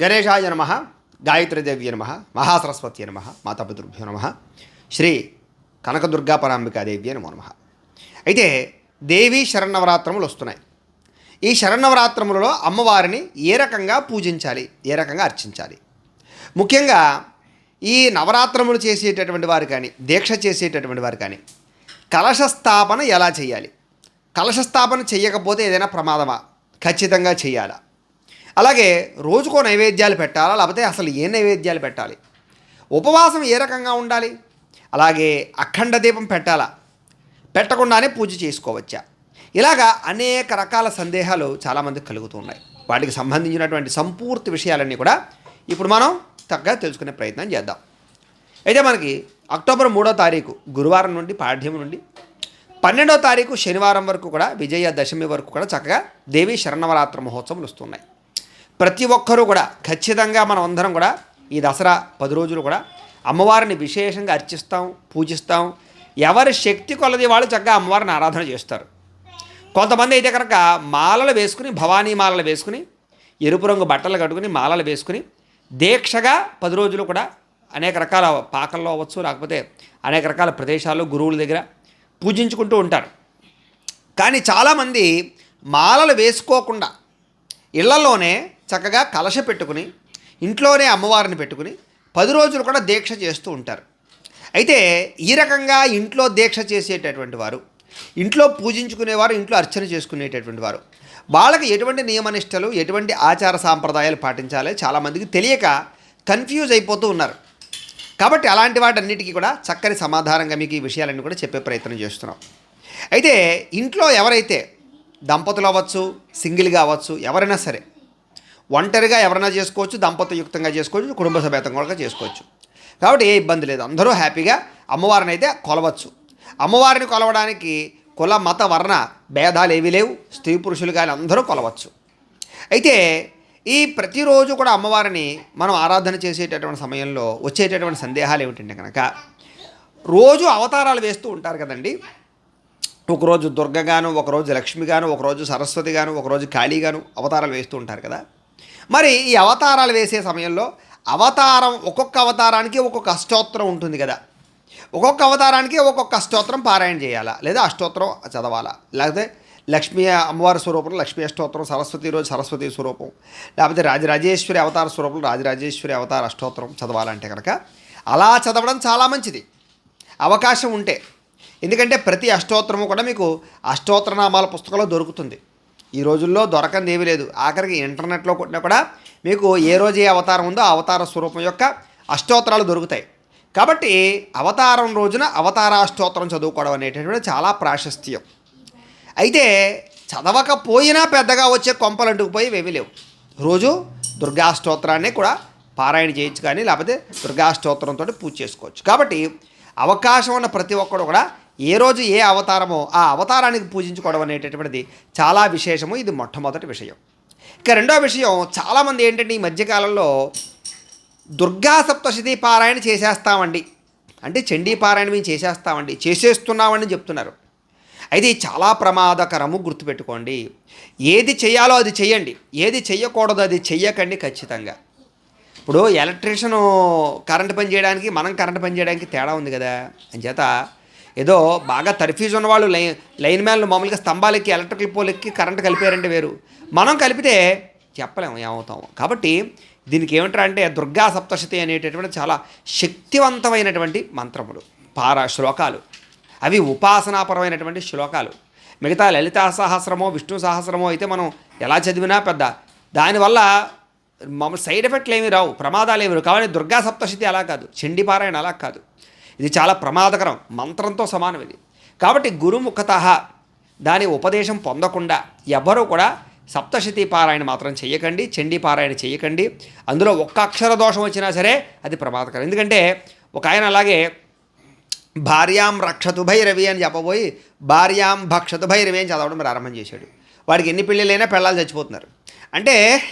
గణేశాయ నమ గాయత్రీదేవి నమ మహాసరస్వతి నమ మాతాపితృభ్యో నమ శ్రీ కనకదుర్గా పరాంబికాదేవి నమో నమ. అయితే దేవి శరణవరాత్రములు వస్తున్నాయి. ఈ శరణవరాత్రములలో అమ్మవారిని ఏ రకంగా పూజించాలి ఏ రకంగా అర్చించాలి? ముఖ్యంగా ఈ నవరాత్రములు చేసేటటువంటి వారు కానీ దీక్ష చేసేటటువంటి వారు కానీ కలశ స్థాపన ఎలా చేయాలి? కలశ స్థాపన చేయకపోతే ఏదైనా ప్రమాదమా? ఖచ్చితంగా చేయాలా? అలాగే రోజుకో నైవేద్యాలు పెట్టాలా? లేకపోతే అసలు ఏ నైవేద్యాలు పెట్టాలి? ఉపవాసం ఏ రకంగా ఉండాలి? అలాగే అఖండ దీపం పెట్టాలా? పెట్టకుండానే పూజ చేసుకోవచ్చా? ఇలాగా అనేక రకాల సందేహాలు చాలామందికి కలుగుతున్నాయి వాటికి సంబంధించినటువంటి సంపూర్తి విషయాలన్నీ కూడా ఇప్పుడు మనం చక్కగా తెలుసుకునే ప్రయత్నం చేద్దాం. అయితే మనకి అక్టోబర్ మూడో తారీఖు గురువారం నుండి పాఠ్యం నుండి పన్నెండో తారీఖు శనివారం వరకు కూడా విజయ దశమి వరకు కూడా చక్కగా దేవి శరణవరాత్ర మహోత్సవాలు వస్తున్నాయి. ప్రతి ఒక్కరూ కూడా ఖచ్చితంగా మనం అందరం కూడా ఈ దసరా పది రోజులు కూడా అమ్మవారిని విశేషంగా అర్చిస్తాం పూజిస్తాం. ఎవరి శక్తి కొలది వాళ్ళు చక్కగా అమ్మవారిని ఆరాధన చేస్తారు. కొంతమంది అయితే కనుక మాలలు వేసుకుని భవానీ మాలలు వేసుకుని ఎరుపు రంగు బట్టలు కట్టుకుని మాలలు వేసుకుని దీక్షగా పది రోజులు కూడా అనేక రకాల పాకల్లో అవ్వచ్చు లేకపోతే అనేక రకాల ప్రదేశాల్లో గురువుల దగ్గర పూజించుకుంటూ ఉంటారు. కానీ చాలామంది మాలలు వేసుకోకుండా ఇళ్ళలోనే చక్కగా కలశ పెట్టుకుని ఇంట్లోనే అమ్మవారిని పెట్టుకుని పది రోజులు కూడా దీక్ష చేస్తూ ఉంటారు. అయితే ఈ రకంగా ఇంట్లో దీక్ష చేసేటటువంటి వారు ఇంట్లో పూజించుకునేవారు ఇంట్లో అర్చన చేసుకునేటటువంటి వారు వాళ్ళకి ఎటువంటి నియమనిష్టలు ఎటువంటి ఆచార సాంప్రదాయాలు పాటించాలి చాలామందికి తెలియక కన్ఫ్యూజ్ అయిపోతూ ఉన్నారు. కాబట్టి అలాంటి వాటన్నిటికీ కూడా చక్కని సమాధానంగా మీకు ఈ విషయాలన్నీ కూడా చెప్పే ప్రయత్నం చేస్తున్నాం. అయితే ఇంట్లో ఎవరైతే దంపతులు అవ్వచ్చు సింగిల్గా అవ్వచ్చు ఎవరైనా సరే ఒంటరిగా ఎవరైనా చేసుకోవచ్చు దంపతయుక్తంగా చేసుకోవచ్చు కుటుంబ సమేతంగా కూడా చేసుకోవచ్చు. కాబట్టి ఏ ఇబ్బంది లేదు. అందరూ హ్యాపీగా అమ్మవారిని అయితే కొలవచ్చు. అమ్మవారిని కొలవడానికి కుల మత వర్ణ భేదాలు ఏవి లేవు. స్త్రీ పురుషులు కానీ అందరూ కొలవచ్చు. అయితే ఈ ప్రతిరోజు కూడా అమ్మవారిని మనం ఆరాధన చేసేటటువంటి సమయంలో వచ్చేటటువంటి సందేహాలు ఏమిటంటే కనుక రోజు అవతారాలు వేస్తూ ఉంటారు కదండి. ఒకరోజు దుర్గగాను ఒకరోజు లక్ష్మిగాను ఒకరోజు సరస్వతిగాను ఒకరోజు కాళీగాను అవతారాలు వేస్తూ ఉంటారు కదా. మరి ఈ అవతారాలు వేసే సమయంలో అవతారం ఒక్కొక్క అవతారానికి ఒక్కొక్క అష్టోత్తరం ఉంటుంది కదా. ఒక్కొక్క అవతారానికి ఒక్కొక్క అష్టోత్తరం పారాయణ చేయాలా? లేదా అష్టోత్తరం చదవాలా? లేకపోతే లక్ష్మీ అమ్మవారి స్వరూపం లక్ష్మీ అష్టోత్తరం సరస్వతి రోజు సరస్వతి స్వరూపం లేకపోతే రాజరాజేశ్వరి అవతార స్వరూపం రాజరాజేశ్వరి అవతార అష్టోత్తరం చదవాలంటే కనుక అలా చదవడం చాలా మంచిది. అవకాశం ఉంటే. ఎందుకంటే ప్రతి అష్టోత్తరము కూడా మీకు అష్టోత్తర నామాల పుస్తకంలో దొరుకుతుంది. ఈ రోజుల్లో దొరకంది ఏమీ లేదు. ఆఖరికి ఇంటర్నెట్లో కొట్టినా కూడా మీకు ఏ రోజు ఏ అవతారం ఉందో ఆ అవతార స్వరూపం యొక్క అష్టోత్తరాలు దొరుకుతాయి. కాబట్టి అవతారం రోజున అవతారాష్టోత్తరం చదువుకోవడం అనేటటువంటి చాలా ప్రాశస్త్యం. అయితే చదవకపోయినా పెద్దగా వచ్చే కొంపలు అంటుకుపోయి ఏమీ లేవు. రోజు దుర్గాష్టోత్రాన్ని కూడా పారాయణ చేయొచ్చు కానీ లేకపోతే దుర్గాష్టోత్రంతో పూజ చేసుకోవచ్చు. కాబట్టి అవకాశం ఉన్న ప్రతి ఒక్కడు కూడా ఏ రోజు ఏ అవతారమో ఆ అవతారానికి పూజించుకోవడం అనేటటువంటిది చాలా విశేషము. ఇది మొట్టమొదటి విషయం. ఇక రెండో విషయం చాలామంది ఏంటంటే ఈ మధ్యకాలంలో దుర్గా సప్తశతి పారాయణ చేసేస్తామండి. అంటే చండీ పారాయణ మేము చేసేస్తామండి. చేసేస్తున్నామని చెప్తున్నారు. అయితే ఇది చాలా ప్రమాదకరము గుర్తుపెట్టుకోండి. ఏది చేయాలో అది చేయండి. ఏది చేయకూడదు అది చెయ్యకండి ఖచ్చితంగా. ఇప్పుడు ఎలక్ట్రీషియన్ కరెంట్ పని చేయడానికి మనం కరెంట్ పని చేయడానికి తేడా ఉంది కదా. అంచేత ఏదో బాగా తర్ఫీజ్ ఉన్నవాళ్ళు లైన్ లైన్ మ్యాన్లు మామూలుగా స్తంభాలెక్కి ఎలక్ట్రికల్ పోలెక్కి కరెంట్ కలిపారంటే వేరు. మనం కలిపితే చెప్పలేము ఏమవుతాము కాబట్టి దీనికి ఏమంటారు అంటే దుర్గా సప్తశతి అనేటటువంటి చాలా శక్తివంతమైనటువంటి మంత్రములు పార శ్లోకాలు. అవి ఉపాసనాపరమైనటువంటి శ్లోకాలు. మిగతా లలితా సహస్రమో విష్ణు సహస్రమో అయితే మనం ఎలా చదివినా పెద్ద. దానివల్ల మమ సైడ్ ఎఫెక్ట్లు ఏమీ రావు ప్రమాదాలు ఏమి రావు. కాబట్టి దుర్గా సప్తశతి అలా కాదు చండీ పారాయణ అలా కాదు. ఇది చాలా ప్రమాదకరం. మంత్రంతో సమానం ఇది. కాబట్టి గురుముఖత దాని ఉపదేశం పొందకుండా ఎవ్వరూ కూడా సప్తశతి పారాయణ మాత్రం చేయకండి చండీ పారాయణ చేయకండి అందులో ఒక్క అక్షర దోషం వచ్చినా సరే అది ప్రమాదకరం. ఎందుకంటే ఒక ఆయన అలాగే భార్యాం రక్షతు భైరవి అని చెప్పబోయి భార్యాం భక్షతు భైరవి అని చదవడం ప్రారంభం చేశాడు. వాడికి ఎన్ని పెళ్ళిళ్ళైనా పెళ్ళాలు చచ్చిపోతున్నారు. అంటే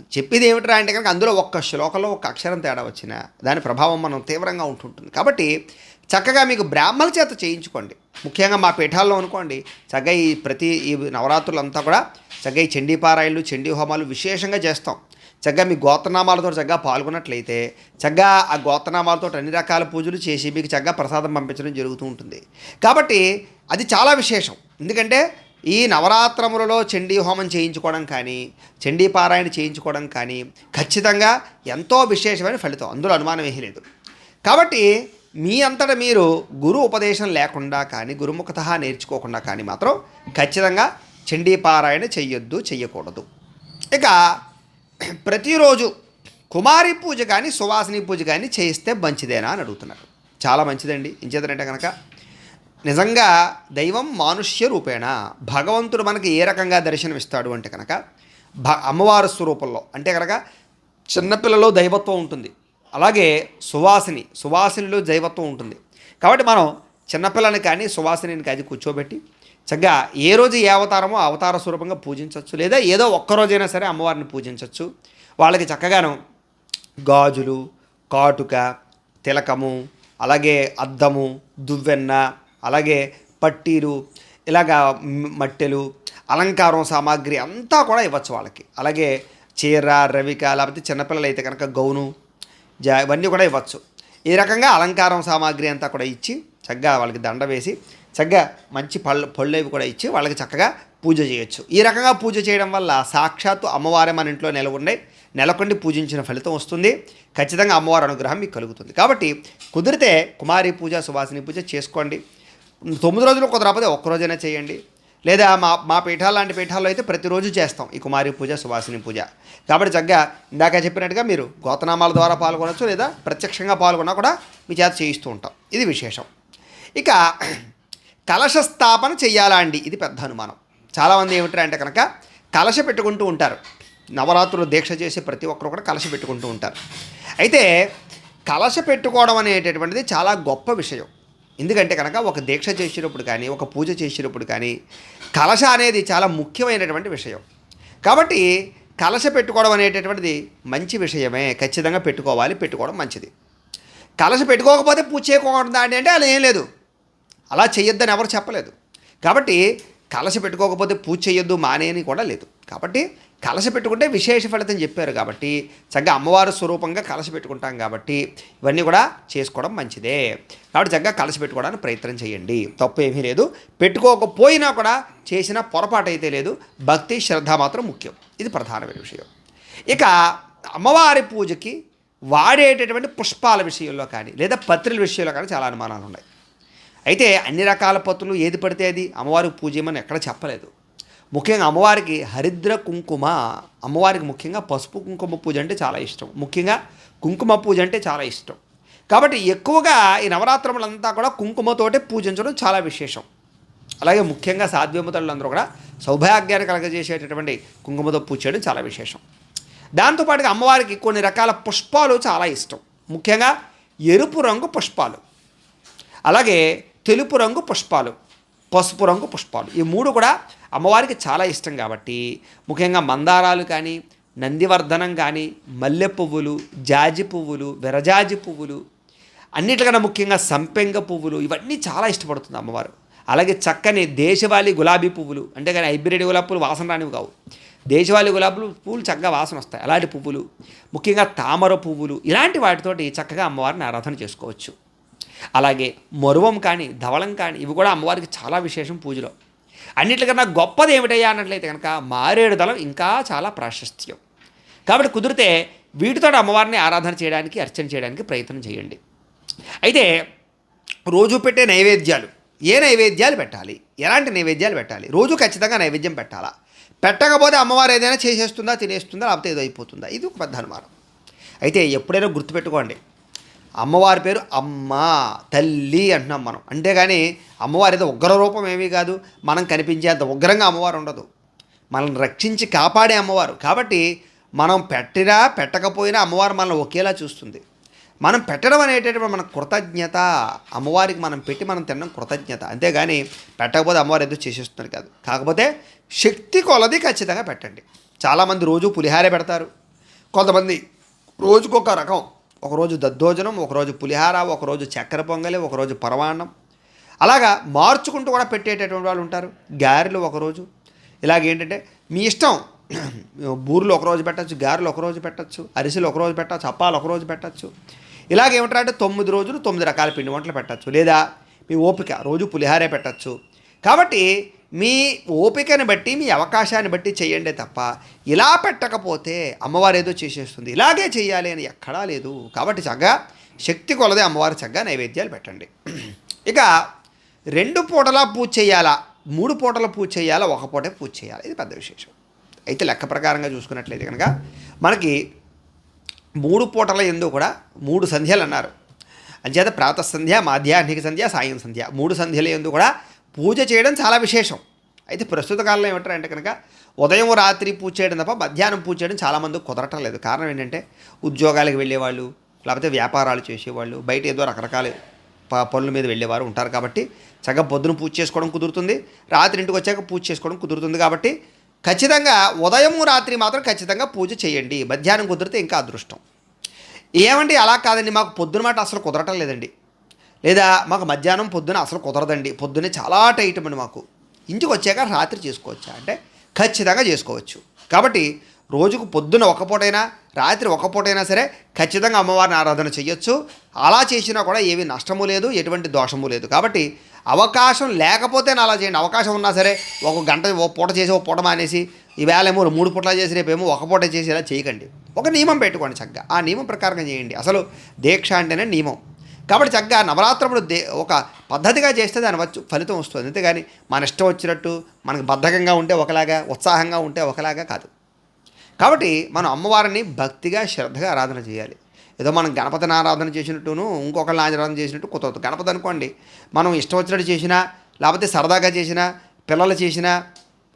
చెప్పేది ఏమిట్రా అంటే కనుక అందులో ఒక్క శ్లోకంలో ఒక అక్షరం తేడా వచ్చిన దాని ప్రభావం మనం తీవ్రంగా ఉంటుంటుంది. కాబట్టి చక్కగా మీకు బ్రాహ్మణ చేత చేయించుకోండి. ముఖ్యంగా మా పీఠాల్లో అనుకోండి చక్కగా ఈ ప్రతి ఈ నవరాత్రులంతా కూడా చక్కగా ఈ చండీపారాయలు చండీ హోమాలు విశేషంగా చేస్తాం. చక్కగా మీ గోత్రనామాలతో చక్కగా పాల్గొన్నట్లయితే చక్కగా ఆ గోత్రనామాలతో అన్ని రకాల పూజలు చేసి మీకు చక్కగా ప్రసాదం పంపించడం జరుగుతూ ఉంటుంది. కాబట్టి అది చాలా విశేషం. ఎందుకంటే ఈ నవరాత్రములలో చండీ హోమం చేయించుకోవడం కానీ చండీ పారాయణ చేయించుకోవడం కానీ ఖచ్చితంగా ఎంతో విశేషమైన ఫలితం అందులో అనుమానం ఏమీ లేదు. కాబట్టి మీ అంతటా మీరు గురు ఉపదేశం లేకుండా కానీ గురుముఖత నేర్చుకోకుండా కానీ మాత్రం ఖచ్చితంగా చండీ పారాయణ చెయ్యొద్దు చెయ్యకూడదు. ఇక ప్రతిరోజు కుమారి పూజ కానీ సువాసిని పూజ కానీ చేయిస్తే మంచిదేనా అని అడుగుతున్నారు. చాలా మంచిదండి. ఇంచేతనంటే కనుక నిజంగా దైవం మానుష్య రూపేణ. భగవంతుడు మనకి ఏ రకంగా దర్శనమిస్తాడు అంటే కనుక భ అమ్మవారు స్వరూపంలో. అంటే కనుక చిన్నపిల్లలో దైవత్వం ఉంటుంది. అలాగే సువాసిని సువాసినిలో దైవత్వం ఉంటుంది. కాబట్టి మనం చిన్నపిల్లని కానీ సువాసిని కానీ కూర్చోబెట్టి చక్కగా ఏ రోజు ఏ అవతారమో అవతార స్వరూపంగా పూజించవచ్చు. లేదా ఏదో ఒక్కరోజైనా సరే అమ్మవారిని పూజించవచ్చు. వాళ్ళకి చక్కగాను గాజులు కాటుక తిలకము అలాగే అద్దము దువ్వెన్న అలాగే పట్టీలు ఇలాగా మట్టెలు అలంకారం సామాగ్రి అంతా కూడా ఇవ్వచ్చు వాళ్ళకి. అలాగే చీర రవిక లేకపోతే చిన్నపిల్లలు అయితే కనుక గౌను జా ఇవన్నీ కూడా ఇవ్వచ్చు. ఈ రకంగా అలంకారం సామాగ్రి అంతా కూడా ఇచ్చి చక్కగా వాళ్ళకి దండ వేసి చక్కగా మంచి పళ్ళు పళ్ళు అవి కూడా ఇచ్చి వాళ్ళకి చక్కగా పూజ చేయొచ్చు. ఈ రకంగా పూజ చేయడం వల్ల సాక్షాత్తు అమ్మవారే మన ఇంట్లో నెలకొండే నెలకొండి పూజించిన ఫలితం వస్తుంది. ఖచ్చితంగా అమ్మవారి అనుగ్రహం మీకు కలుగుతుంది. కాబట్టి కుదిరితే కుమారి పూజ సువాసిని పూజ చేసుకోండి. తొమ్మిది రోజులు కుదరకపోతే ఒక్క రోజైనా చేయండి. లేదా మా మా పీఠాలు లాంటి పీఠాల్లో అయితే ప్రతిరోజు చేస్తాం. ఈ కుమారి పూజ సువాసిని పూజ. కాబట్టి చక్కగా ఇందాక చెప్పినట్టుగా మీరు గోతనామాల ద్వారా పాల్గొనవచ్చు లేదా ప్రత్యక్షంగా పాల్గొన్నా కూడా మీ చేత చేయిస్తూ ఉంటాం. ఇది విశేషం. ఇక కలశ స్థాపన చెయ్యాలా అండి? ఇది పెద్ద అనుమానం. చాలామంది ఏమిటారు అంటే కనుక కలశ పెట్టుకుంటూ ఉంటారు. నవరాత్రులు దీక్ష చేసే ప్రతి ఒక్కరు కూడా కలశ పెట్టుకుంటూ ఉంటారు. అయితే కలశ పెట్టుకోవడం అనేటటువంటిది చాలా గొప్ప విషయం. ఎందుకంటే కనుక ఒక దీక్ష చేసినప్పుడు కానీ ఒక పూజ చేసినప్పుడు కానీ కలశ అనేది చాలా ముఖ్యమైనటువంటి విషయం. కాబట్టి కలశ పెట్టుకోవడం అనేటటువంటిది మంచి విషయమే. ఖచ్చితంగా పెట్టుకోవాలి పెట్టుకోవడం మంచిది. కలశ పెట్టుకోకపోతే పూజ చేయకూడదా అంటే అలా ఏం లేదు. అలా చేయొద్దని ఎవరు చెప్పలేదు. కాబట్టి కలశ పెట్టుకోకపోతే పూజ చేయొద్దు మానేయని కూడా లేదు. కాబట్టి కలసి పెట్టుకుంటే విశేష ఫలితం చెప్పారు కాబట్టి చక్కగా అమ్మవారి స్వరూపంగా కలశ పెట్టుకుంటాం కాబట్టి ఇవన్నీ కూడా చేసుకోవడం మంచిదే. కాబట్టి చక్కగా కలసి పెట్టుకోవడానికి ప్రయత్నం చేయండి. తప్పు ఏమీ లేదు. పెట్టుకోకపోయినా కూడా చేసిన పొరపాటు అయితే లేదు. భక్తి శ్రద్ధ మాత్రం ముఖ్యం. ఇది ప్రధానమైన విషయం. ఇక అమ్మవారి పూజకి వాడేటటువంటి పుష్పాల విషయంలో కానీ లేదా పత్రుల విషయంలో కానీ చాలా అనుమానాలు ఉన్నాయి అయితే అన్ని రకాల పత్రులు ఏది పడితే అది అమ్మవారికి పూజ చేయమని ఎక్కడ చెప్పలేదు. ముఖ్యంగా అమ్మవారికి హరిద్ర కుంకుమ అమ్మవారికి ముఖ్యంగా పసుపు కుంకుమ పూజ అంటే చాలా ఇష్టం. ముఖ్యంగా కుంకుమ పూజ అంటే చాలా ఇష్టం. కాబట్టి ఎక్కువగా ఈ నవరాత్రములంతా కూడా కుంకుమతోటే పూజించడం చాలా విశేషం. అలాగే ముఖ్యంగా సాధ్యమతలందరూ కూడా సౌభాగ్యాన్ని కలగజేసేటటువంటి కుంకుమతో పూజ చేయడం చాలా విశేషం. దాంతోపాటుగా అమ్మవారికి కొన్ని రకాల పుష్పాలు చాలా ఇష్టం. ముఖ్యంగా ఎరుపు రంగు పుష్పాలు అలాగే తెలుపు రంగు పుష్పాలు పసుపు రంగు పుష్పాలు. ఈ మూడు కూడా అమ్మవారికి చాలా ఇష్టం కాబట్టి ముఖ్యంగా మందారాలు కానీ నందివర్ధనం కానీ మల్లె పువ్వులు జాజి పువ్వులు విరజాజి పువ్వులు అన్నిటికన్నా ముఖ్యంగా సంపెంగ పువ్వులు ఇవన్నీ చాలా ఇష్టపడుతుంది అమ్మవారు. అలాగే చక్కని దేశవాళీ గులాబీ పువ్వులు అంటే కానీ హైబ్రిడ్ గులాబీ పువ్వులు వాసన రానివి కావు. దేశవాళీ గులాబీలు పువ్వులు చక్కగా వాసన వస్తాయి అలాంటి పువ్వులు. ముఖ్యంగా తామర పువ్వులు ఇలాంటి వాటితోటి చక్కగా అమ్మవారిని ఆరాధన చేసుకోవచ్చు. అలాగే మరువం కానీ ధవళం కానీ ఇవి కూడా అమ్మవారికి చాలా విశేషం పూజలో. అన్నిటికన్నా గొప్పది ఏమిటయ్యా అన్నట్లయితే కనుక మారేడు దళం ఇంకా చాలా ప్రాశస్త్యం. కాబట్టి కుదిరితే వీటితో అమ్మవారిని ఆరాధన చేయడానికి అర్చన చేయడానికి ప్రయత్నం చేయండి. అయితే రోజు పెట్టే నైవేద్యాలు ఏ నైవేద్యాలు పెట్టాలి? ఎలాంటి నైవేద్యాలు పెట్టాలి? రోజు ఖచ్చితంగా నైవేద్యం పెట్టాలా? పెట్టకపోతే అమ్మవారు ఏదైనా చేసేస్తుందా తినేస్తుందా లేకపోతే ఏదో అయిపోతుందా? ఇది ఒక పెద్ద అనుమానం. అయితే ఎప్పుడైనా గుర్తుపెట్టుకోండి. అమ్మవారి పేరు అమ్మ తల్లి అంటున్నాం మనం. అంతేగాని అమ్మవారి ఏదో ఉగ్ర రూపం ఏమీ కాదు. మనం కనిపించేంత ఉగ్రంగా అమ్మవారు ఉండదు. మనల్ని రక్షించి కాపాడే అమ్మవారు. కాబట్టి మనం పెట్టినా పెట్టకపోయినా అమ్మవారు మనల్ని ఒకేలా చూస్తుంది. మనం పెట్టడం అనేటటువంటి మన కృతజ్ఞత అమ్మవారికి మనం పెట్టి మనం తినడం కృతజ్ఞత. అంతేగాని పెట్టకపోతే అమ్మవారు ఏదో చేసేస్తున్నారు కాదు. కాకపోతే శక్తి కొలది ఖచ్చితంగా పెట్టండి. చాలామంది రోజు పులిహారే పెడతారు. కొంతమంది రోజుకొక రకం ఒకరోజు దద్దోజనం ఒకరోజు పులిహార ఒకరోజు చక్కెర పొంగలి ఒకరోజు పరమాన్నం. అలాగా మార్చుకుంటూ కూడా పెట్టేటటువంటి వాళ్ళు ఉంటారు. గారెలు ఒకరోజు. ఇలాగేంటంటే మీ ఇష్టం బూరెలు ఒకరోజు పెట్టచ్చు గారెలు ఒకరోజు పెట్టచ్చు అరిసెలు ఒకరోజు పెట్టచ్చు అప్పాలు ఒకరోజు పెట్టచ్చు. ఇలాగేమంటారంటే తొమ్మిది రోజులు తొమ్మిది రకాల పిండి వంటలు పెట్టచ్చు. లేదా మీ ఓపిక రోజు పులిహారే పెట్టచ్చు. కాబట్టి మీ ఓపికను బట్టి మీ అవకాశాన్ని బట్టి చేయండి తప్ప ఇలా పెట్టకపోతే అమ్మవారు ఏదో చేసేస్తుంది. ఇలాగే చేయాలి అని ఎక్కడా లేదు. కాబట్టి చక్కగా శక్తి కొలదే అమ్మవారు చక్కగా నైవేద్యాలు పెట్టండి. ఇక రెండు పూటలా పూజ చేయాలా? మూడు పూటల పూజ చేయాలా? ఒక పూటే పూజ చేయాలి? ఇది పెద్ద విశేషం. అయితే లెక్క ప్రకారంగా చూసుకున్నట్లయితే కనుక మనకి మూడు పూటల ఎందు కూడా మూడు సంధ్యలు అన్నారు. అంచేత ప్రాత సంధ్య మాధ్యాహ్నిక సంధ్య సాయం సంధ్య. మూడు సంధ్యల ఎందు కూడా పూజ చేయడం చాలా విశేషం. అయితే ప్రస్తుత కాలంలో ఏమంటారంటే కనుక ఉదయం రాత్రి పూజ చేయడం తప్ప మధ్యాహ్నం పూజ చేయడం చాలామంది కుదరటం లేదు. కారణం ఏంటంటే ఉద్యోగాలకు వెళ్ళేవాళ్ళు లేకపోతే వ్యాపారాలు చేసేవాళ్ళు బయట ఏదో రకరకాల ప- పనుల మీద వెళ్ళేవారు ఉంటారు కాబట్టి చక్కగా పొద్దున పూజ చేసుకోవడం కుదురుతుంది. రాత్రి ఇంటికి వచ్చాక పూజ చేసుకోవడం కుదురుతుంది కాబట్టి ఖచ్చితంగా ఉదయం రాత్రి మాత్రం ఖచ్చితంగా పూజ చేయండి. మధ్యాహ్నం కుదిరితే ఇంకా అదృష్టం. ఏమండి అలా కాదండి. మాకు పొద్దున మాట అసలు కుదరటం లేదండి. లేదా మాకు మధ్యాహ్నం పొద్దున అసలు కుదరదండి. పొద్దున్నే చాలా టైట్ అండి మాకు. ఇంటికి వచ్చాక రాత్రి చేసుకోవచ్చా? అంటే ఖచ్చితంగా చేసుకోవచ్చు. కాబట్టి రోజుకు పొద్దున ఒక పూటైనా రాత్రి ఒక పూటైనా సరే ఖచ్చితంగా అమ్మవారిని ఆరాధన చేయొచ్చు అలా చేసినా కూడా ఏమీ నష్టము లేదు ఎటువంటి దోషము లేదు. కాబట్టి అవకాశం లేకపోతే అలా చేయండి. అవకాశం ఉన్నా సరే ఒక గంట ఒక పూట చేసి ఒక పూట మానేసి ఈవేళ ఏమో మూడు పూటలా చేసి రేపేమో ఒక పూట చేసి ఇలా చేయకండి. ఒక నియమం పెట్టుకోండి చక్కగా. ఆ నియమం ప్రకారంగా చేయండి. అసలు దీక్ష అంటేనే నియమం. కాబట్టి చక్కగా నవరాత్రములు దే ఒక పద్ధతిగా చేస్తే దాని వచ్చు ఫలితం వస్తుంది. అంతేగాని మన ఇష్టం వచ్చినట్టు మనకు బద్ధకంగా ఉంటే ఒకలాగా ఉత్సాహంగా ఉంటే ఒకలాగా కాదు. కాబట్టి మనం అమ్మవారిని భక్తిగా శ్రద్ధగా ఆరాధన చేయాలి. ఏదో మనం గణపతిని ఆరాధన చేసినట్టును ఇంకొకరిని ఆరాధన చేసినట్టు కుదరదు. గణపతి అనుకోండి మనం ఇష్టం వచ్చినట్టు చేసినా లేకపోతే సరదాగా చేసినా పిల్లలు చేసినా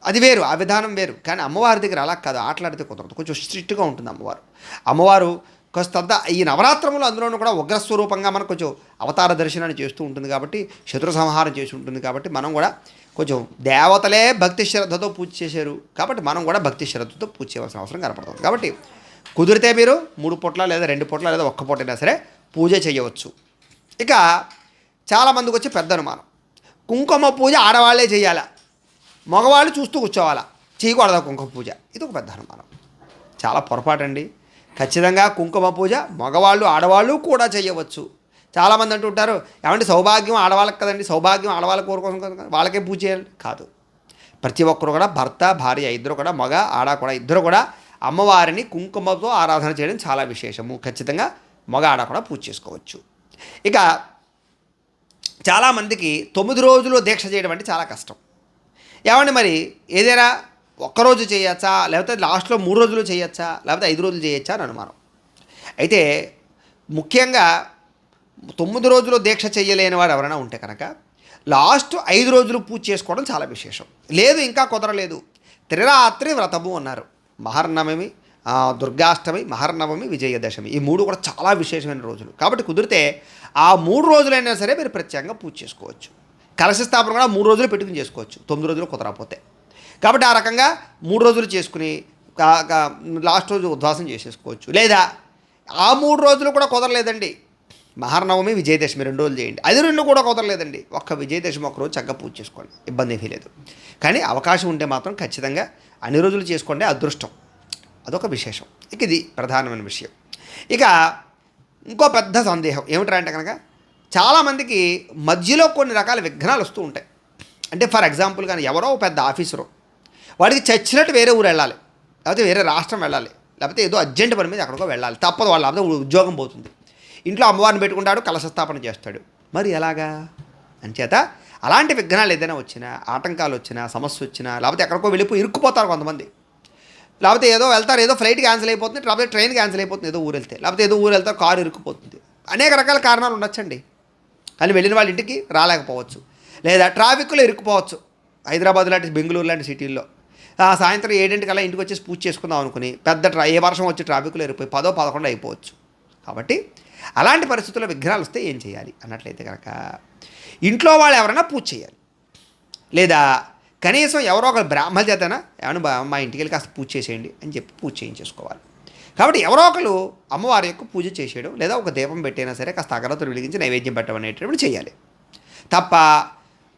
అది వేరు ఆ విధానం వేరు. కానీ అమ్మవారి దగ్గర అలా కాదు ఆటలాడితే కుదరదు. కొంచెం స్ట్రిక్ట్గా ఉంటుంది అమ్మవారు. అమ్మవారు కొంత ఈ నవరాత్రములు అందులోనూ కూడా ఉగ్రస్వరూపంగా మనకు కొంచెం అవతార దర్శనాన్ని చేస్తూ ఉంటుంది కాబట్టి శత్రు సంహారం చేసి ఉంటుంది కాబట్టి మనం కూడా కొంచెం దేవతలే భక్తి శ్రద్ధతో పూజ చేశారు కాబట్టి మనం కూడా భక్తి శ్రద్ధతో పూజ చేయవలసిన అవసరం కనపడుతుంది. కాబట్టి కుదిరితే మీరు మూడు పూట్ల లేదా రెండు పూట్ల లేదా ఒక్క పూట అయినా సరే పూజ చేయవచ్చు. ఇక చాలామందికి వచ్చి పెద్ద అనుమానం. కుంకుమ పూజ ఆడవాళ్ళే చేయాలా? మగవాళ్ళు చూస్తూ కూర్చోవాలా? చేయకూడదా కుంకుమ పూజ? ఇది ఒక పెద్ద అనుమానం. చాలా పొరపాటండి. ఖచ్చితంగా కుంకుమ పూజ మగవాళ్ళు ఆడవాళ్ళు కూడా చేయవచ్చు. చాలామంది అంటుంటారు ఏమంటే సౌభాగ్యం ఆడవాళ్ళకి కదండి సౌభాగ్యం ఆడవాళ్ళ కోరుకోసం వాళ్ళకే పూజ చేయాలి. కాదు. ప్రతి ఒక్కరు కూడా భర్త భార్య ఇద్దరు కూడా మగ ఆడ కూడా ఇద్దరు కూడా అమ్మవారిని కుంకుమతో ఆరాధన చేయడం చాలా విశేషము. ఖచ్చితంగా మగ ఆడ కూడా పూజ చేసుకోవచ్చు. ఇక చాలామందికి తొమ్మిది రోజులు దీక్ష చేయడం అంటే చాలా కష్టం. ఏమండి మరి ఏదైనా ఒక్కరోజు చేయొచ్చా? లేకపోతే లాస్ట్లో మూడు రోజులు చేయొచ్చా? లేకపోతే ఐదు రోజులు చేయొచ్చా అని అనుమానం. అయితే ముఖ్యంగా తొమ్మిది రోజులు దీక్ష చేయలేని వాడు ఎవరైనా ఉంటే కనుక లాస్ట్ ఐదు రోజులు పూజ చేసుకోవడం చాలా విశేషం. లేదు ఇంకా కుదరలేదు. త్రిరాత్రి వ్రతము అన్నారు. మహర్నవమి దుర్గాష్టమి మహర్నవమి విజయదశమి. ఈ మూడు కూడా చాలా విశేషమైన రోజులు. కాబట్టి కుదిరితే ఆ మూడు రోజులైనా సరే మీరు ప్రత్యేకంగా పూజ చేసుకోవచ్చు. కలశ స్థాపన కూడా మూడు రోజులు పెట్టుకుని చేసుకోవచ్చు. తొమ్మిది రోజులు కుదరకపోతే. కాబట్టి ఆ రకంగా మూడు రోజులు చేసుకుని లాస్ట్ రోజు ఉద్వాసం చేసేసుకోవచ్చు. లేదా ఆ మూడు రోజులు కూడా కుదరలేదండి. మహానవమి విజయదశమి రెండు రోజులు చేయండి. అది రెండు కూడా కుదరలేదండి. ఒక్క విజయదశమి ఒక రోజు చక్కగా పూజ చేసుకోండి. ఇబ్బంది ఏమీ లేదు. కానీ అవకాశం ఉంటే మాత్రం ఖచ్చితంగా అన్ని రోజులు చేసుకోండి. అదృష్టం. అదొక విశేషం. ఇక ఇది ప్రధానమైన విషయం. ఇక ఇంకో పెద్ద సందేహం. ఏమిటంటే అంటే కనుక చాలామందికి మధ్యలో కొన్ని రకాల విఘ్నాలు వస్తూ ఉంటాయి. అంటే ఫర్ ఎగ్జాంపుల్ కానీ ఎవరో పెద్ద ఆఫీసరు వాడికి చచ్చినట్టు వేరే ఊరు వెళ్ళాలి. లేకపోతే వేరే రాష్ట్రం వెళ్ళాలి. లేకపోతే ఏదో అర్జెంట్ పని మీద ఎక్కడికో వెళ్ళాలి. తప్పదు వాళ్ళు అందరూ ఉద్యోగం పోతుంది. ఇంట్లో అమ్మవారిని పెట్టుకుంటాడు కలశస్థాపన చేస్తాడు. మరి ఎలాగా? అంచేత అలాంటి విఘ్నాలు ఏదైనా వచ్చినా ఆటంకాలు వచ్చినా సమస్య వచ్చినా లేకపోతే ఎక్కడికో వెళ్ళిపోయి ఇరుక్కుపోతారు కొంతమంది. లేకపోతే ఏదో వెళ్తారు ఏదో ఫ్లైట్ క్యాన్సిల్ అయిపోతుంది లేకపోతే ట్రైన్ క్యాన్సిల్ అయిపోతుంది ఏదో ఊరు వెళ్తే లేకపోతే ఏదో ఊరు వెళ్తారు కారు ఇరుక్కుపోతుంది. అనేక రకాల కారణాలు ఉండొచ్చండి. కానీ వెళ్ళిన వాళ్ళ ఇంటికి రాలేకపోవచ్చు. లేదా ట్రాఫిక్లో ఇరుక్కుపోవచ్చు. హైదరాబాద్ లాంటి బెంగళూరు లాంటి సిటీల్లో. ఆ సాయంత్రం ఏడింటికల్లా ఇంటికి వచ్చేసి పూజ చేసుకుందాం అనుకుని పెద్ద ట్రా ఏ వర్షం వచ్చి ట్రాఫిక్లో ఇరిపోయి పదో పదకొండు అయిపోవచ్చు. కాబట్టి అలాంటి పరిస్థితుల్లో విఘ్నాలు వస్తే ఏం చేయాలి అన్నట్లయితే కనుక ఇంట్లో వాళ్ళు ఎవరైనా పూజ చేయాలి. లేదా కనీసం ఎవరో ఒకరు బ్రాహ్మణ చేతనా ఏమన్నా బా- మా ఇంటికి వెళ్ళి కాస్త పూజ చేసేయండి అని చెప్పి పూజ చేయించేసుకోవాలి. కాబట్టి ఎవరో ఒకరు అమ్మవారి యొక్క పూజ చేసేయడం లేదా ఒక దీపం పెట్టైనా సరే కాస్త అగరత్తులు వెలిగించి నైవేద్యం పెట్టడం అనేటప్పుడు చేయాలి. తప్ప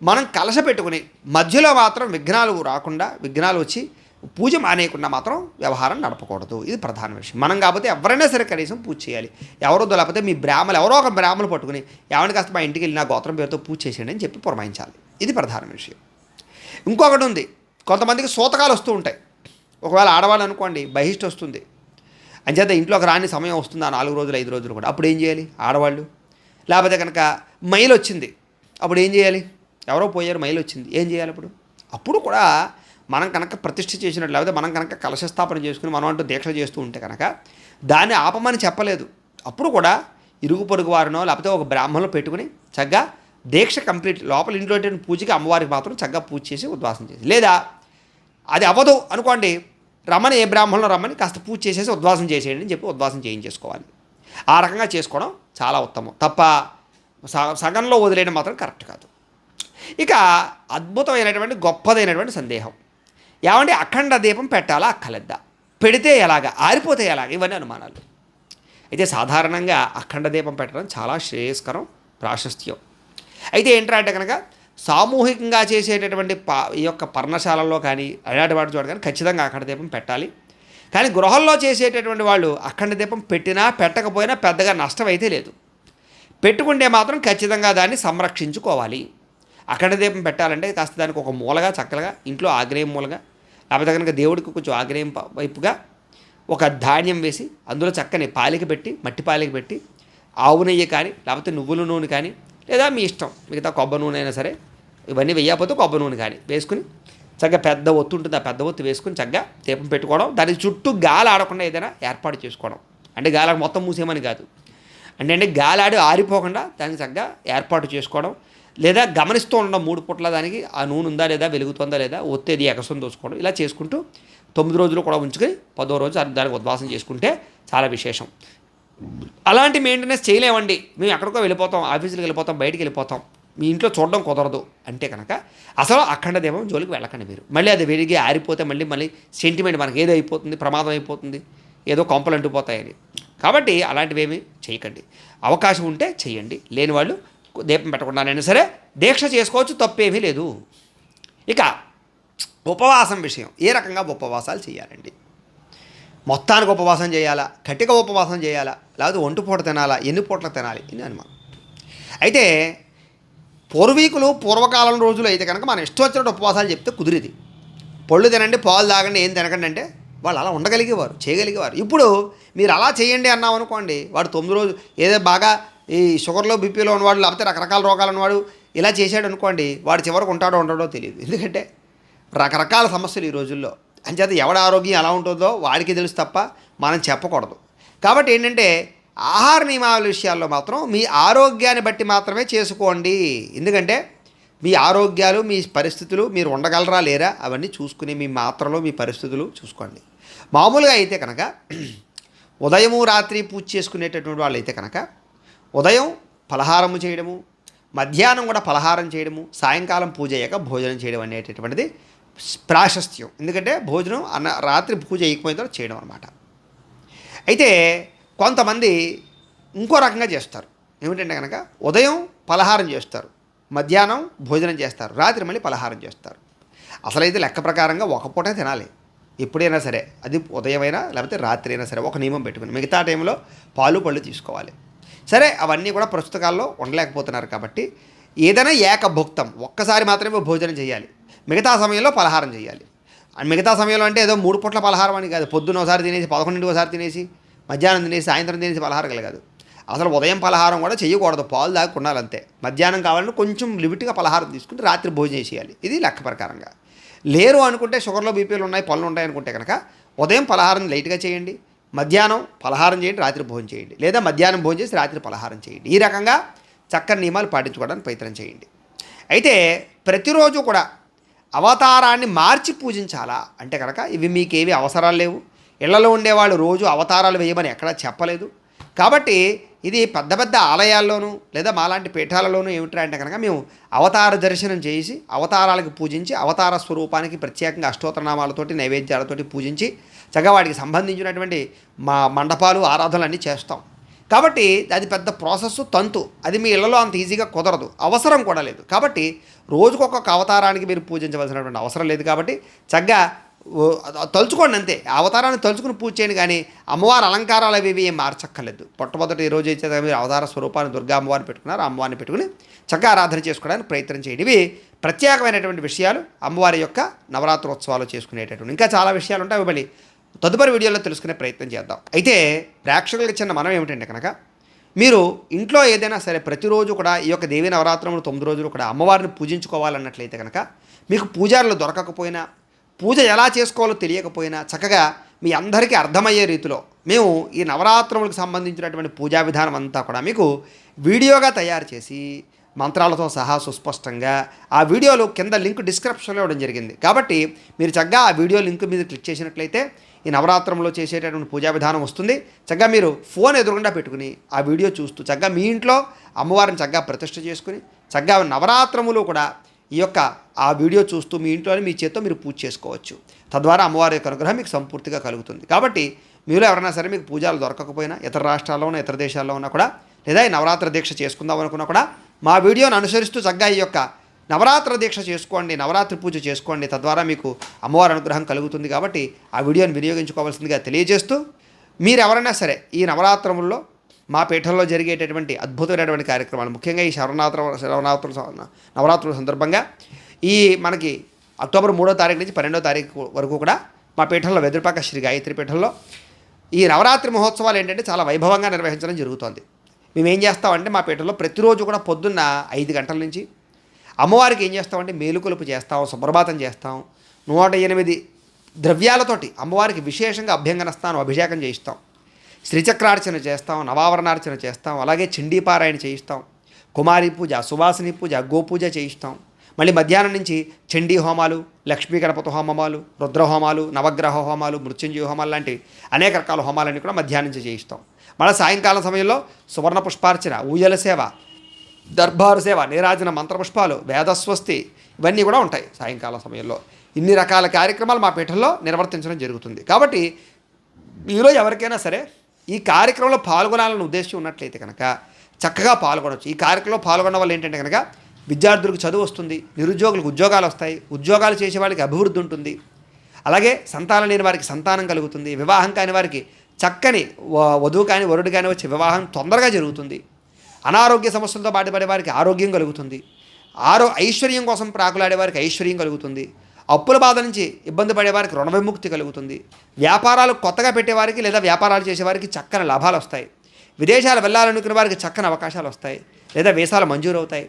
మనం కలశ పెట్టుకుని మధ్యలో మాత్రం విఘ్నాలు రాకుండా విఘ్నాలు వచ్చి పూజ మానేయకుండా మాత్రం వ్యవహారం నడపకూడదు. ఇది ప్రధాన విషయం. మనం కాకపోతే ఎవరైనా సరే కనీసం పూజ చేయాలి. ఎవరో లేకపోతే మీ బ్రాహ్మలు ఎవరో ఒక బ్రాహ్మలు పట్టుకుని ఎవరిని కాస్త మా ఇంటికి వెళ్ళి నా గోత్రం పేరుతో పూజ చేసేయండి అని చెప్పి పురమాయించాలి. ఇది ప్రధాన విషయం. ఇంకొకటి ఉంది. కొంతమందికి సూతకాలు వస్తూ ఉంటాయి. ఒకవేళ ఆడవాళ్ళు అనుకోండి బహిష్ట వస్తుంది. అంచేత ఇంట్లోకి రాని సమయం వస్తుంది ఆ నాలుగు రోజులు ఐదు రోజులు కూడా. అప్పుడు ఏం చేయాలి ఆడవాళ్ళు? లేకపోతే కనుక మైల్ వచ్చింది. అప్పుడు ఏం చేయాలి? ఎవరో పోయారు మైలు వచ్చింది. ఏం చేయాలి అప్పుడు? అప్పుడు కూడా మనం కనుక ప్రతిష్ఠ చేసినట్టు లేకపోతే మనం కనుక కలశస్థాపన చేసుకుని మనం అంటూ దీక్ష చేస్తూ ఉంటే కనుక దాన్ని ఆపమని చెప్పలేదు. అప్పుడు కూడా ఇరుగు పొరుగు వారినో లేకపోతే ఒక బ్రాహ్మణులు పెట్టుకుని చక్కగా దీక్ష కంప్లీట్ లోపల ఇంట్లో పూజకి అమ్మవారికి మాత్రం చక్కగా పూజ చేసి ఉద్వాసం చేసి లేదా అది అవ్వదు అనుకోండి రమ్మని ఏ బ్రాహ్మణులు రమ్మని కాస్త పూజ చేసేసి ఉద్వాసం చేసేయండి అని చెప్పి ఉద్వాసం చేయించేసుకోవాలి. ఆ రకంగా చేసుకోవడం చాలా ఉత్తమం. తప్ప స- సగంలో వదిలేయడం మాత్రం కరెక్ట్ కాదు. ఇక అద్భుతమైనటువంటి గొప్పదైనటువంటి సందేహం. ఏమంటే అఖండ దీపం పెట్టాలా అక్కలేద్దా పెడితే ఎలాగా? ఆరిపోతే ఎలాగా? ఇవన్నీ అనుమానాలు. అయితే సాధారణంగా అఖండ దీపం పెట్టడం చాలా శ్రేయస్కరం ప్రాశస్త్యం. అయితే ఏంటంటే కనుక సామూహికంగా చేసేటటువంటి పా ఈ యొక్క పర్ణశాలల్లో కానీ అలాంటి వాటి చోట కానీ ఖచ్చితంగా అఖండ దీపం పెట్టాలి. కానీ గృహంలో చేసేటటువంటి వాళ్ళు అఖండ దీపం పెట్టినా పెట్టకపోయినా పెద్దగా నష్టం అయితే లేదు. పెట్టుకుంటే మాత్రం ఖచ్చితంగా దాన్ని సంరక్షించుకోవాలి. అఖండ దీపం పెట్టాలంటే కాస్త దానికి ఒక మూలగా చక్కగా ఇంట్లో ఆగ్నేయం మూలగా లేకపోతే కనుక దేవుడికి కొంచెం ఆగ్నేయం వైపుగా ఒక ధాన్యం వేసి అందులో చక్కని పాలిక పెట్టి మట్టి పాలిక పెట్టి ఆవు నెయ్యి కానీ లేకపోతే నువ్వుల నూనె కానీ లేదా మీ ఇష్టం మిగతా కొబ్బరి నూనె అయినా సరే ఇవన్నీ వేయకపోతే కొబ్బరి నూనె కానీ వేసుకుని చక్కగా పెద్ద ఒత్తు ఉంటుంది ఆ పెద్ద ఒత్తు వేసుకుని చక్కగా దీపం పెట్టుకోవడం దాని చుట్టూ గాలి ఆడకుండా ఏదైనా ఏర్పాటు చేసుకోవడం. అంటే గాలి మొత్తం మూసేయమని కాదు. అంటే అంటే గాలి ఆడి ఆరిపోకుండా దానికి చక్కగా ఏర్పాటు చేసుకోవడం లేదా గమనిస్తూ ఉండడం మూడు పుట్ల దానికి ఆ నూనె ఉందా లేదా వెలుగుతుందా లేదా ఒత్తేది ఎగసం దోసుకోవడం ఇలా చేసుకుంటూ తొమ్మిది రోజులు కూడా ఉంచుకొని పదో రోజు దానికి ఉద్వాసం చేసుకుంటే చాలా విశేషం. అలాంటి మెయింటెనెన్స్ చేయలేమండి. మేము ఎక్కడికో వెళ్ళిపోతాం ఆఫీసులకు వెళ్ళిపోతాం బయటికి వెళ్ళిపోతాం. మీ ఇంట్లో చూడడం కుదరదు అంటే కనుక అసలు అఖండ దీపం జోలికి వెళ్ళకండి మీరు. మళ్ళీ అది వెలిగి ఆరిపోతే మళ్ళీ మళ్ళీ సెంటిమెంట్ మనకి ఏదో అయిపోతుంది ప్రమాదం అయిపోతుంది ఏదో కొంపలు అంటుపోతాయని కాబట్టి అలాంటివేమీ చేయకండి. అవకాశం ఉంటే చేయండి. లేని వాళ్ళు దీపం పెట్టకుండానైనా సరే దీక్ష చేసుకోవచ్చు తప్పేమీ లేదు. ఇక ఉపవాసం విషయం. ఏ రకంగా ఉపవాసాలు చేయాలండి? మొత్తానికి ఉపవాసం చేయాలా? కట్టిక ఉపవాసం చేయాలా? లేకపోతే ఒంటి పూట తినాలా? ఎన్ని పూటలు తినాలి? ఇది అనుమానం. అయితే పూర్వీకులు పూర్వకాలం రోజులు అయితే కనుక మనం ఇష్టం వచ్చినట్టు ఉపవాసాలు చెప్తే కుదిరేది. పళ్ళు తినండి పాలు తాగండి ఏం తినకండి అంటే వాళ్ళు అలా ఉండగలిగేవారు చేయగలిగేవారు. ఇప్పుడు మీరు అలా చేయండి అన్నాం అనుకోండి వాడు తొమ్మిది రోజులు ఏదో బాగా ఈ షుగర్లో బీపీలో ఉన్నవాడు లేకపోతే రకరకాల రోగాలు ఉన్నవాడు ఇలా చేశాడు అనుకోండి వాడు చివరికి ఉంటాడో ఉండడో తెలియదు. ఎందుకంటే రకరకాల సమస్యలు ఈ రోజుల్లో. అంచేత ఎవడ ఆరోగ్యం ఎలా ఉంటుందో వాడికి తెలుసు తప్ప మనం చెప్పకూడదు. కాబట్టి ఏంటంటే ఆహార నియమాల విషయాల్లో మాత్రం మీ ఆరోగ్యాన్ని బట్టి మాత్రమే చేసుకోండి. ఎందుకంటే మీ ఆరోగ్యాలు మీ పరిస్థితులు మీరు ఉండగలరా లేరా అవన్నీ చూసుకుని మీ మాత్రలో మీ పరిస్థితులు చూసుకోండి. మామూలుగా అయితే కనుక ఉదయము రాత్రి పూజ చేసుకునేటటువంటి వాళ్ళు అయితే కనుక ఉదయం పలహారము చేయడము మధ్యాహ్నం కూడా పలహారం చేయడము సాయంకాలం పూజ అయ్యాక భోజనం చేయడం అనేటటువంటిది ప్రాశస్త్యం. ఎందుకంటే భోజనం అన్న రాత్రి పూజ అయిపోయిన తర్వాత చేయడం అనమాట అయితే కొంతమంది ఇంకో రకంగా చేస్తారు. ఏమిటంటే కనుక ఉదయం పలహారం చేస్తారు మధ్యాహ్నం భోజనం చేస్తారు రాత్రి మళ్ళీ పలహారం చేస్తారు. అసలైతే లెక్క ప్రకారంగా ఒక పూటే తినాలి. ఎప్పుడైనా సరే అది ఉదయమైనా లేకపోతే రాత్రి అయినా సరే ఒక నియమం పెట్టుకుని మిగతా టైంలో పాలు పళ్ళు తీసుకోవాలి. సరే అవన్నీ కూడా ప్రస్తుత కాలంలో ఉండలేకపోతున్నారు కాబట్టి ఏదైనా ఏకభుక్తం ఒక్కసారి మాత్రమే భోజనం చేయాలి. మిగతా సమయంలో పలహారం చేయాలి. మిగతా సమయంలో అంటే ఏదో మూడు పూట్ల పలహారం అని కాదు పొద్దున ఒకసారి తినేసి పదకొండింటి ఒకసారి తినేసి మధ్యాహ్నం తినేసి సాయంత్రం తినేసి పలహారం కాదు. అసలు ఉదయం పలహారం కూడా చేయకూడదు పాలు దాకా ఉండాలంతే. మధ్యాహ్నం కావాలంటే కొంచెం లిమిట్గా పలహారం తీసుకుంటే రాత్రి భోజనం చేయాలి ఇది లెక్క ప్రకారంగా. లేరు అనుకుంటే షుగర్లో బీపీలు ఉన్నాయి పళ్ళు ఉన్నాయి అనుకుంటే కనుక ఉదయం పలహారం లైట్గా చేయండి. మధ్యాహ్నం పలహారం చేయండి రాత్రి భోజనం చేయండి. లేదా మధ్యాహ్నం భోజనం చేసి రాత్రి పలహారం చేయండి. ఈ రకంగా చక్కని నియమాలు పాటించుకోవడానికి ప్రయత్నం చేయండి. అయితే ప్రతిరోజు కూడా అవతారాన్ని మార్చి పూజించాలా? అంటే కనుక ఇవి మీకేవి అవసరాలు లేవు. ఇళ్ళలో ఉండేవాళ్ళు రోజు అవతారాలు వేయమని ఎక్కడా చెప్పలేదు. కాబట్టి ఇది పెద్ద పెద్ద ఆలయాల్లోనూ లేదా మాలాంటి పీఠాలలోనూ ఏమిట్రా అంటే కనుక మేము అవతార దర్శనం చేసి అవతారాలకు పూజించి అవతార స్వరూపానికి ప్రత్యేకంగా అష్టోత్తరనామాలతోటి నైవేద్యాలతోటి పూజించి చక్కగా వాటికి సంబంధించినటువంటి మా మండపాలు ఆరాధనలు అన్నీ చేస్తాం. కాబట్టి అది పెద్ద ప్రాసెస్ తంతు. అది మీ ఇళ్ళలో అంత ఈజీగా కుదరదు. అవసరం కూడా లేదు. కాబట్టి రోజుకొక అవతారానికి మీరు పూజించవలసినటువంటి అవసరం లేదు కాబట్టి చక్కగా తలుచుకోండి అంతే. అవతారాన్ని తలుచుకుని పూజ చేయండి కానీ అమ్మవారి అలంకారాలు అవి ఏం మార్చక్కర్లేదు. మొట్టమొదటి ఈ రోజు అయితే మీరు అవతార స్వరూపాన్ని దుర్గా అమ్మవారిని పెట్టుకున్నారు. అమ్మవారిని పెట్టుకుని చక్కగా ఆరాధన చేసుకోవడానికి ప్రయత్నం చేయండి. ఇవి ప్రత్యేకమైనటువంటి విషయాలు అమ్మవారి యొక్క నవరాత్రోత్సవాలు చేసుకునేటటువంటి ఇంకా చాలా విషయాలు ఉంటాయి. అవి మళ్ళీ తదుపరి వీడియోలో తెలుసుకునే ప్రయత్నం చేద్దాం. అయితే ప్రేక్షకులకు చిన్న మనం ఏమిటంటే కనుక మీరు ఇంట్లో ఏదైనా సరే ప్రతిరోజు కూడా ఈ యొక్క దేవి నవరాత్రములు తొమ్మిది రోజులు కూడా అమ్మవారిని పూజించుకోవాలన్నట్లయితే కనుక మీకు పూజారులు దొరకకపోయినా పూజ ఎలా చేసుకోవాలో తెలియకపోయినా చక్కగా మీ అందరికీ అర్థమయ్యే రీతిలో మేము ఈ నవరాత్రములకు సంబంధించినటువంటి పూజా విధానం అంతా కూడా మీకు వీడియోగా తయారు చేసి మంత్రాలతో సహా సుస్పష్టంగా ఆ వీడియోలు కింద లింక్ డిస్క్రిప్షన్లో ఇవ్వడం జరిగింది. కాబట్టి మీరు చక్కగా ఆ వీడియో లింక్ మీద క్లిక్ చేసినట్లయితే ఈ నవరాత్రంలో చేసేటటువంటి పూజా విధానం వస్తుంది. చక్కగా మీరు ఫోన్ ఎదురుగుండా పెట్టుకుని ఆ వీడియో చూస్తూ చక్కగా మీ ఇంట్లో అమ్మవారిని చక్కగా ప్రతిష్ఠ చేసుకుని చక్కగా నవరాత్రములు కూడా ఈ యొక్క ఆ వీడియో చూస్తూ మీ ఇంట్లోనే మీ చేత్తో మీరు పూజ చేసుకోవచ్చు. తద్వారా అమ్మవారి యొక్క అనుగ్రహం మీకు సంపూర్తిగా కలుగుతుంది. కాబట్టి మీరు ఎవరైనా సరే మీకు పూజలు దొరకకపోయినా ఇతర రాష్ట్రాల్లో ఉన్న ఇతర దేశాల్లో ఉన్నా కూడా లేదా ఈ నవరాత్రి దీక్ష చేసుకుందాం అనుకున్నా కూడా మా వీడియోను అనుసరిస్తూ చక్కగా ఈ యొక్క నవరాత్ర దీక్ష చేసుకోండి నవరాత్రి పూజ చేసుకోండి. తద్వారా మీకు అమ్మవారి అనుగ్రహం కలుగుతుంది కాబట్టి ఆ వీడియోని వినియోగించుకోవాల్సిందిగా తెలియజేస్తూ మీరు ఎవరైనా సరే ఈ నవరాత్రముల్లో మా పీఠంలో జరిగేటటువంటి అద్భుతమైనటువంటి కార్యక్రమాలు ముఖ్యంగా ఈ శరణాత్ర శరవనాత్రుల నవరాత్రుల సందర్భంగా ఈ మనకి అక్టోబర్ మూడో తారీఖు నుంచి పన్నెండో తారీఖు వరకు కూడా మా పీఠంలో వెదురుపాక శ్రీ గాయత్రి పీఠంలో ఈ నవరాత్రి మహోత్సవాలు ఏంటంటే చాలా వైభవంగా నిర్వహించడం జరుగుతోంది. మేమేం చేస్తామంటే మా పీఠంలో ప్రతిరోజు కూడా పొద్దున్న ఐదు గంటల నుంచి అమ్మవారికి ఏం చేస్తామంటే మేలుకొలుపు చేస్తాం సుప్రభాతం చేస్తాం నూట ఎనిమిది ద్రవ్యాలతోటి అమ్మవారికి విశేషంగా అభ్యంగన స్థానం అభిషేకం చేయిస్తాం. శ్రీచక్రార్చన చేస్తాం నవావరణార్చన చేస్తాం అలాగే చండీపారాయణ చేయిస్తాం కుమారి పూజ సువాసిని పూజ గోపూజ చేయిస్తాం. మళ్ళీ మధ్యాహ్నం నుంచి చండీ హోమాలు లక్ష్మీ గణపతి హోమాలు రుద్ర హోమాలు నవగ్రహ హోమాలు మృత్యుంజయ హోమాలు లాంటి అనేక రకాల హోమాలన్నీ కూడా మధ్యాహ్నం నుంచి చేయిస్తాం. మళ్ళీ సాయంకాలం సమయంలో సువర్ణ పుష్పార్చన ఊయల సేవ దర్బారు సేవ నీరాజన మంత్రపుష్పాలు వేదస్వస్తి ఇవన్నీ కూడా ఉంటాయి సాయంకాలం సమయంలో. ఇన్ని రకాల కార్యక్రమాలు మా పీఠంలో నిర్వర్తించడం జరుగుతుంది. కాబట్టి మీలో ఎవరికైనా సరే ఈ కార్యక్రమంలో పాల్గొనాలని ఉద్దేశం ఉన్నట్లయితే కనుక చక్కగా పాల్గొనవచ్చు ఈ కార్యక్రమంలో పాల్గొన్న వాళ్ళు ఏంటంటే కనుక విద్యార్థులకు చదువు వస్తుంది నిరుద్యోగులకు ఉద్యోగాలు వస్తాయి ఉద్యోగాలు చేసే వాళ్ళకి అభివృద్ధి ఉంటుంది. అలాగే సంతానం లేని వారికి సంతానం కలుగుతుంది వివాహం కాని వారికి చక్కని వ- వధువు కానీ వరుడు కానీ వచ్చే వివాహం తొందరగా జరుగుతుంది. అనారోగ్య సమస్యలతో బాధపడే వారికి ఆరోగ్యం కలుగుతుంది. ఆరో ఐశ్వర్యం కోసం ప్రాకులాడే వారికి ఐశ్వర్యం కలుగుతుంది. అప్పుల బాధ నుంచి ఇబ్బంది పడే వారికి రుణ విముక్తి కలుగుతుంది. వ్యాపారాలు కొత్తగా పెట్టేవారికి లేదా వ్యాపారాలు చేసేవారికి చక్కని లాభాలు వస్తాయి. విదేశాలు వెళ్ళాలనుకునే వారికి చక్కని అవకాశాలు వస్తాయి. లేదా వీసాలు మంజూరు అవుతాయి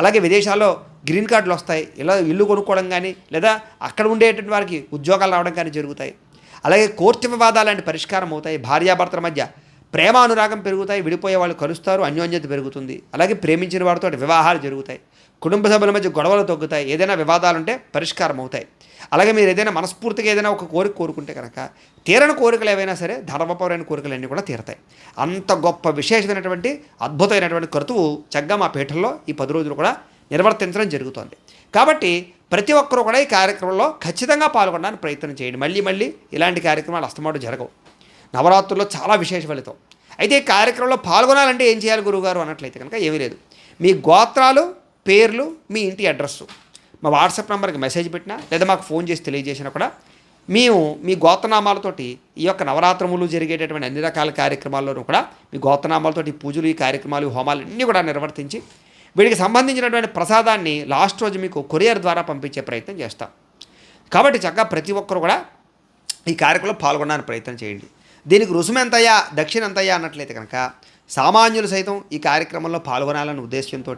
అలాగే విదేశాల్లో గ్రీన్ కార్డులు వస్తాయి. ఇలా ఇల్లు కొనుక్కోవడం కానీ లేదా అక్కడ ఉండేటువంటి వారికి ఉద్యోగాలు రావడం కానీ జరుగుతాయి. అలాగే కోర్టు వివాదాలు లాంటి పరిష్కారం అవుతాయి. భార్యాభర్తల మధ్య ప్రేమ అనురాగం పెరుగుతాయి విడిపోయే వాళ్ళు కలుస్తారు అన్యోన్యత పెరుగుతుంది. అలాగే ప్రేమించిన వారితో వివాహాలు జరుగుతాయి. కుటుంబ సభ్యుల మధ్య గొడవలు తగ్గుతాయి. ఏదైనా వివాదాలు ఉంటే పరిష్కారం అవుతాయి. అలాగే మీరు ఏదైనా మనస్ఫూర్తిగా ఏదైనా ఒక కోరిక కోరుకుంటే కనుక తీరని కోరికలు ఏవైనా సరే ధర్మపరమైన కోరికలు అన్నీ కూడా తీరతాయి. అంత గొప్ప విశేషమైనటువంటి అద్భుతమైనటువంటి క్రతువు చక్కగా మా పీఠంలో ఈ పది రోజులు కూడా నిర్వర్తించడం జరుగుతోంది. కాబట్టి ప్రతి ఒక్కరూ కూడా ఈ కార్యక్రమంలో ఖచ్చితంగా పాల్గొనడానికి ప్రయత్నం చేయండి. మళ్ళీ మళ్ళీ ఇలాంటి కార్యక్రమాలు అస్తమాటు జరగవు. నవరాత్రుల్లో చాలా విశేష ఫలితం. అయితే ఈ కార్యక్రమంలో పాల్గొనాలంటే ఏం చేయాలి గురువుగారు అన్నట్లయితే కనుక ఏమీ లేదు. మీ గోత్రాలు పేర్లు మీ ఇంటి అడ్రస్సు. మా వాట్సాప్ నెంబర్కి మెసేజ్ పెట్టినా లేదా మాకు ఫోన్ చేసి తెలియజేసినా కూడా మేము మీ గోత్రనామాలతోటి ఈ యొక్క నవరాత్రములు జరిగేటటువంటి అన్ని రకాల కార్యక్రమాల్లోనూ కూడా మీ గోత్రనామాలతోటి పూజలు ఈ కార్యక్రమాలు హోమాలు అన్నీ కూడా నిర్వర్తించి వీటికి సంబంధించినటువంటి ప్రసాదాన్ని లాస్ట్ రోజు మీకు కొరియర్ ద్వారా పంపించే ప్రయత్నం చేస్తాం. కాబట్టి చక్కగా ప్రతి ఒక్కరు కూడా ఈ కార్యక్రమంలో పాల్గొనడానికి ప్రయత్నం చేయండి. దీనికి రుసుము ఎంతయ్యా? దక్షిణ ఎంతయ్యా అన్నట్లయితే కనుక సామాన్యులు సైతం ఈ కార్యక్రమంలో పాల్గొనాలనే ఉద్దేశంతో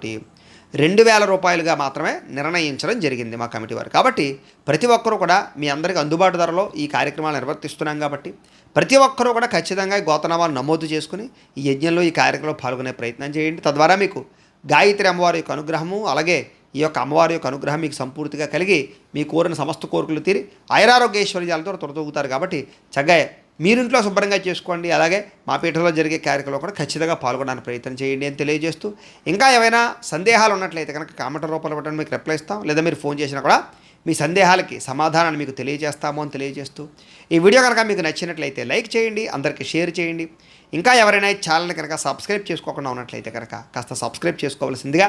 రెండు వేల రూపాయలుగా మాత్రమే నిర్ణయించడం జరిగింది మా కమిటీ వారు. కాబట్టి ప్రతి ఒక్కరూ కూడా మీ అందరికీ అందుబాటు ధరలో ఈ కార్యక్రమాలు నిర్వర్తిస్తున్నాం కాబట్టి ప్రతి ఒక్కరూ కూడా ఖచ్చితంగా ఈ గోతనామాలు నమోదు చేసుకుని ఈ యజ్ఞంలో ఈ కార్యక్రమంలో పాల్గొనే ప్రయత్నం చేయండి. తద్వారా మీకు గాయత్రి అమ్మవారి యొక్క అనుగ్రహము అలాగే ఈ యొక్క అమ్మవారి యొక్క అనుగ్రహం మీకు సంపూర్తిగా కలిగి మీ కోరిన సమస్త కోరికలు తీరి ఐరారోగ్య ఐశ్వర్యాలతో తొలతూగుతారు కాబట్టి చక్కగా మీరింట్లో శుభ్రంగా చేసుకోండి. అలాగే మా పీఠంలో జరిగే కార్యక్రమంలో కూడా ఖచ్చితంగా పాల్గొనడానికి ప్రయత్నం చేయండి అని తెలియజేస్తూ ఇంకా ఏమైనా సందేహాలు ఉన్నట్లయితే కనుక కామెంట్ రూపంలో పెట్టండి మీకు రిప్లై ఇస్తాం. లేదా మీరు ఫోన్ చేసినా కూడా మీ సందేహాలకి సమాధానాన్ని మీకు తెలియజేస్తాము అని తెలియజేస్తూ ఈ వీడియో కనుక మీకు నచ్చినట్లయితే లైక్ చేయండి అందరికీ షేర్ చేయండి. ఇంకా ఎవరైనా ఛానల్ని కనుక సబ్స్క్రైబ్ చేసుకోకుండా ఉన్నట్లయితే కనుక కాస్త సబ్స్క్రైబ్ చేసుకోవాల్సిందిగా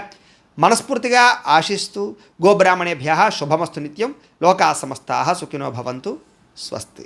మనస్ఫూర్తిగా ఆశిస్తూ గోబ్రాహ్మణేభ్య శుభమస్తు నిత్యం. లోకా సమస్తాహ సుఖినో భవంతు. స్వస్తి.